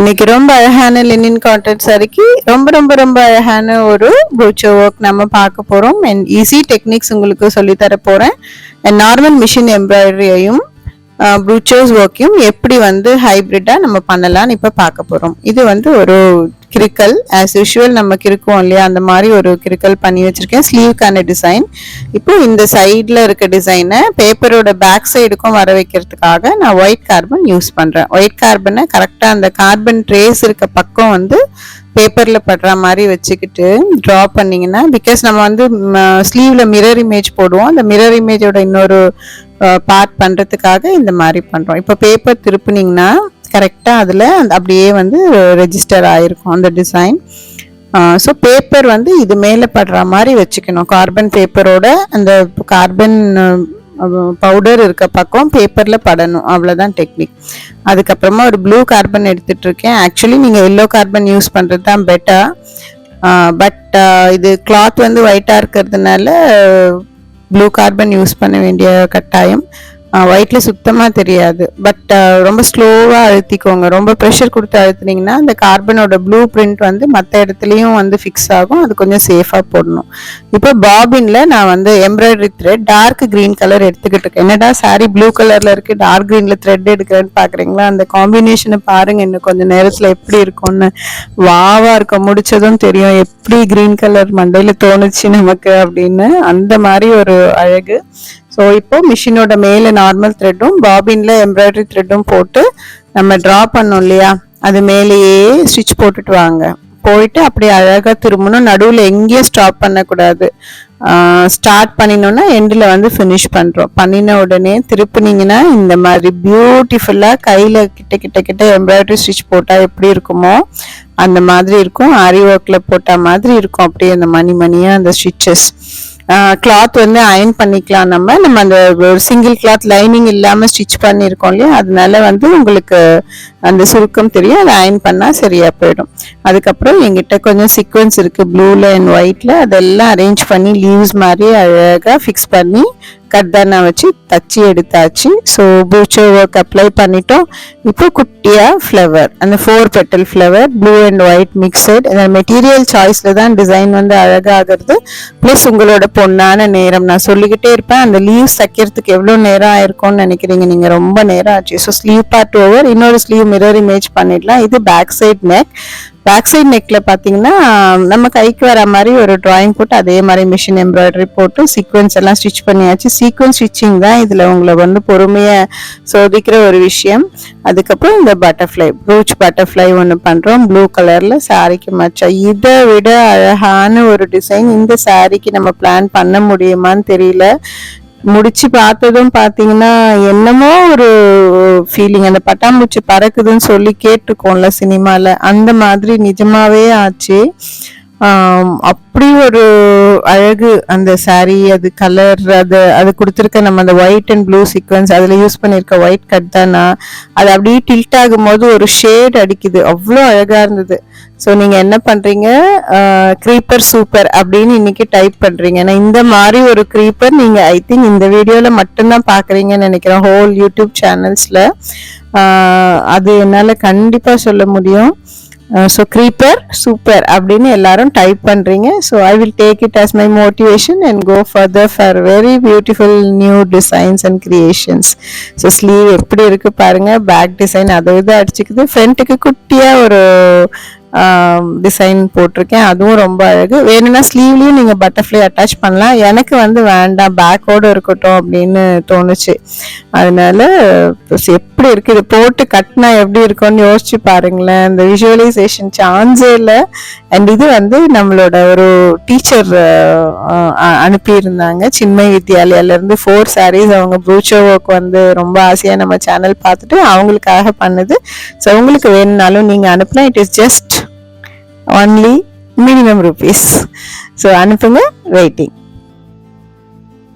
இன்னைக்கு ரொம்ப அழகான லினின் காட்டன் சாரிக்கு ரொம்ப ரொம்ப ரொம்ப அழகான ஒரு ப்ரூச்சோ ஒர்க் நம்ம பார்க்க போறோம். அண்ட் ஈஸி டெக்னிக்ஸ் உங்களுக்கு சொல்லித்தர தர போறேன் அண்ட் நார்மல் மிஷின் எம்ப்ராய்டரியையும் ப்ரூச்சர்ஸ் ஒர்க்கையும் எப்படி வந்து ஹைப்ரிட்டா நம்ம பண்ணலாம்னு இப்போ பார்க்க போறோம். இது வந்து ஒரு கிரிக்கல் ஆஸ் யூஷுவல் நம்ம கிறுக்குவோம் இல்லையா? அந்த மாதிரி ஒரு கிரிக்கல் பண்ணி வச்சிருக்கேன். ஸ்லீவ்க்கான டிசைன் இப்போ இந்த சைடில் இருக்க டிசைனை பேப்பரோட பேக் சைடுக்கும் வர வைக்கிறதுக்காக நான் ஒயிட் கார்பன் யூஸ் பண்ணுறேன் ஒயிட் கார்பனை கரெக்டாக அந்த கார்பன் ட்ரேஸ் இருக்க பக்கம் வந்து பேப்பரில் படுற மாதிரி வச்சுக்கிட்டு ட்ரா பண்ணிங்கன்னா பிகாஸ் நம்ம வந்து ஸ்லீவில் மிரர் இமேஜ் போடுவோம். அந்த மிரர் இமேஜோட இன்னொரு பார்ட் பண்ணுறதுக்காக இந்த மாதிரி பண்ணுறோம் இப்போ பேப்பர் திருப்புனிங்கன்னா கரெக்டாக அதில் அப்படியே வந்து ரெஜிஸ்டர் ஆகிருக்கும் அந்த டிசைன் ஸோ பேப்பர் வந்து இது மேலே படுற மாதிரி வச்சுக்கணும். கார்பன் பேப்பரோட அந்த கார்பன் பவுடர் இருக்க பக்கம் பேப்பரில் படணும். அவ்வளோதான் டெக்னிக் அதுக்கப்புறமா ஒரு ப்ளூ கார்பன் எடுத்துகிட்ருக்கேன் ஆக்சுவலி நீங்கள் எல்லோ கார்பன் யூஸ் பண்ணுறது தான் பெட்டர் பட் இது கிளாத் வந்து ஒயிட்டாக இருக்கிறதுனால ப்ளூ கார்பன் யூஸ் பண்ண வேண்டிய கட்டாயம். ஒயிட்டில் சுத்தமாக தெரியாது. பட் ரொம்ப ஸ்லோவாக அழுத்திக்கோங்க. ரொம்ப ப்ரெஷர் கொடுத்து அழுத்துனீங்கன்னா அந்த கார்பனோட ப்ளூ பிரிண்ட் வந்து மற்ற இடத்துலையும் வந்து ஃபிக்ஸ் ஆகும். அது கொஞ்சம் சேஃபாக போடணும். இப்போ பாபின்ல நான் வந்து embroidery thread dark green colour எடுத்துக்கிட்டு இருக்கேன். என்னடா சாரி ப்ளூ கலரில் இருக்குது டார்க் க்ரீனில் த்ரெட் எடுக்கிறேன்னு பார்க்குறீங்களா அந்த காம்பினேஷனை பாருங்கள் இன்னும் கொஞ்சம் நேரத்தில் எப்படி இருக்கும்னு. வாவாக இருக்க முடிச்சதும் தெரியும். எப்படி க்ரீன் கலர் மண்டையில் தோணுச்சு நமக்கு அப்படின்னு. அந்த மாதிரி ஒரு அழகு. ஸோ இப்போ மிஷினோட மேலே நார்மல் த்ரெட்டும் பாபின்ல எம்ப்ராய்டரி த்ரெட்டும் போட்டு நம்ம ட்ரா பண்ணோம் இல்லையா? அது மேலேயே ஸ்டிச் போட்டுட்டு வாங்க. போயிட்டு அப்படியே அழகாக திரும்பணும். நடுவில் எங்கேயும் ஸ்டாப் பண்ணக்கூடாது. ஸ்டார்ட் பண்ணினோன்னா எண்டில் வந்து ஃபினிஷ் பண்ணுறோம் பண்ணின உடனே திருப்பினீங்கன்னா இந்த மாதிரி பியூட்டிஃபுல்லாக கையில் கிட்ட கிட்ட கிட்ட எம்ப்ராய்டரி ஸ்டிச் போட்டால் எப்படி இருக்குமோ அந்த மாதிரி இருக்கும். ஆரி ஒர்க்கில் போட்டால் மாதிரி இருக்கும். அப்படியே அந்த மணி மணியாக அந்த ஸ்டிச்சஸ் கிளாத் வந்து அயன் பண்ணிக்கலாம் நம்ம. நம்ம அந்த ஒரு சிங்கிள் கிளாத் லைனிங் இல்லாமல் ஸ்டிச் பண்ணியிருக்கோம் இல்லையா? அதனால வந்து உங்களுக்கு அந்த சுருக்கம் தெரியும். அதை அயன் பண்ணால் சரியாக போயிடும். அதுக்கப்புறம் எங்கிட்ட கொஞ்சம் சீக்வன்ஸ் இருக்குது ப்ளூவில் அண்ட் ஒயிட்டில் அதெல்லாம் அரேஞ்ச் பண்ணி லீவ்ஸ் மாதிரி அழகாக ஃபிக்ஸ் பண்ணி கர்தானா வச்சு தச்சு எடுத்தாச்சு. ஸோ பூச்சோ ஒர்க் அப்ளை பண்ணிட்டோம். இப்போ குட்டியாக ஃப்ளவர் அந்த four petal flower blue and white mixed இந்த மெட்டீரியல் சாய்ஸில் தான் டிசைன் வந்து அழகாகிறது. ப்ளஸ் உங்களோட பொண்ணான நேரம். நான் சொல்லிக்கிட்டே இருப்பேன் அந்த லீவ் தைக்கிறதுக்கு எவ்வளோ நேரம் ஆயிருக்கும்னு நினைக்கிறீங்க? நீங்கள் ரொம்ப நேரம் ஆச்சு. ஸோ ஸ்லீவ் பார்ட் ஓவர் இன்னொரு ஸ்லீவ் மிரர் இமேஜ் பண்ணிடலாம். இது back side neck back side நெக்ல பார்த்தீங்கன்னா நம்ம கைக்கு வர மாதிரி ஒரு டிராயிங் போட்டு அதே மாதிரி மிஷின் எம்ப்ராய்டரி போட்டு சீக்வன்ஸ் எல்லாம் ஸ்டிச் பண்ணியாச்சு. சீக்வன்ஸ் ஸ்டிச்சிங் தான் இதில் உங்களை வந்து பொறுமையாக சோதிக்கிற ஒரு விஷயம். அதுக்கப்புறம் இந்த பட்டர்ஃப்ளை ப்ரூச் பட்டர்ஃப்ளை ஒன்று பண்ணுறோம் ப்ளூ கலரில் சாரிக்கு மச்சா இதை விட அழகான ஒரு டிசைன் இந்த சாரிக்கு நம்ம பிளான் பண்ண முடியுமான்னு தெரியல. முடிச்சு பார்த்ததும் பார்த்தீங்கன்னா என்னமோ ஒரு ஃபீலிங் அந்த பட்டாம்பூச்சி பறக்குதுன்னு சொல்லி கேட்டிருக்கோம்ல சினிமாவில் அந்த மாதிரி நிஜமாவே ஆச்சு. அப்படி ஒரு அழகு அந்த சாரீ அது கலர் அது அது கொடுத்துருக்க நம்ம அந்த ஒயிட் அண்ட் ப்ளூ சீக்வன்ஸ் அதில் யூஸ் பண்ணியிருக்க ஒயிட் கட் தானா? அது அப்படியே டில்ட் ஆகும் போது ஒரு ஷேட் அடிக்குது. அவ்வளோ அழகாக இருந்தது. ஸோ நீங்கள் என்ன பண்ணுறீங்க க்ரீப்பர் சூப்பர் அப்படின்னு இன்னைக்கு டைப் பண்ணுறீங்க ஏன்னா இந்த மாதிரி ஒரு க்ரீப்பர் நீங்கள் ஐ திங்க் இந்த வீடியோவில் மட்டும்தான் பார்க்குறீங்கன்னு நினைக்கிறேன். ஹோல் யூடியூப் சேனல்ஸில் அது என்னால் கண்டிப்பாக சொல்ல முடியும். ஸோ க்ரீப்பர் சூப்பர் அப்படின்னு எல்லாரும் டைப் பண்ணுறீங்க so I will take it as my motivation and go further for very beautiful new designs and creations so sleeve எப்படி இருக்குது பாருங்கள் பேக் டிசைன் அதை இதை அடிச்சுக்குது. ஃப்ரண்ட்டுக்கு குட்டியாக ஒரு டிசைன் போட்டிருக்கேன். அதுவும் ரொம்ப அழகு. வேணும்னா ஸ்லீவ்லேயும் நீங்கள் பட்டர்ஃப்ளை அட்டாச் பண்ணலாம். எனக்கு வந்து வேண்டாம். பேக்கோடு இருக்கட்டும் அப்படின்னு தோணுச்சு. அதனால எப்படி இருக்கு? இது போட்டு கட்டினா எப்படி இருக்கும்னு யோசிச்சு பாருங்களேன். இந்த விஷுவலைசேஷன் சான்ஸே இல்லை. அண்ட் இது வந்து நம்மளோட ஒரு டீச்சர் அனுப்பியிருந்தாங்க. சின்மை வித்யாலயாலேருந்து ஃபோர் சாரீஸ் அவங்க ப்ரூச்சோ ஒர்க் வந்து ரொம்ப ஆசையாக நம்ம சேனல் பார்த்துட்டு அவங்களுக்காக பண்ணுது. ஸோ உங்களுக்கு வேணும்னாலும் நீங்கள் அனுப்பலாம். It is just only minimum rupees so அனுப்புங்க வெயிட்டிங்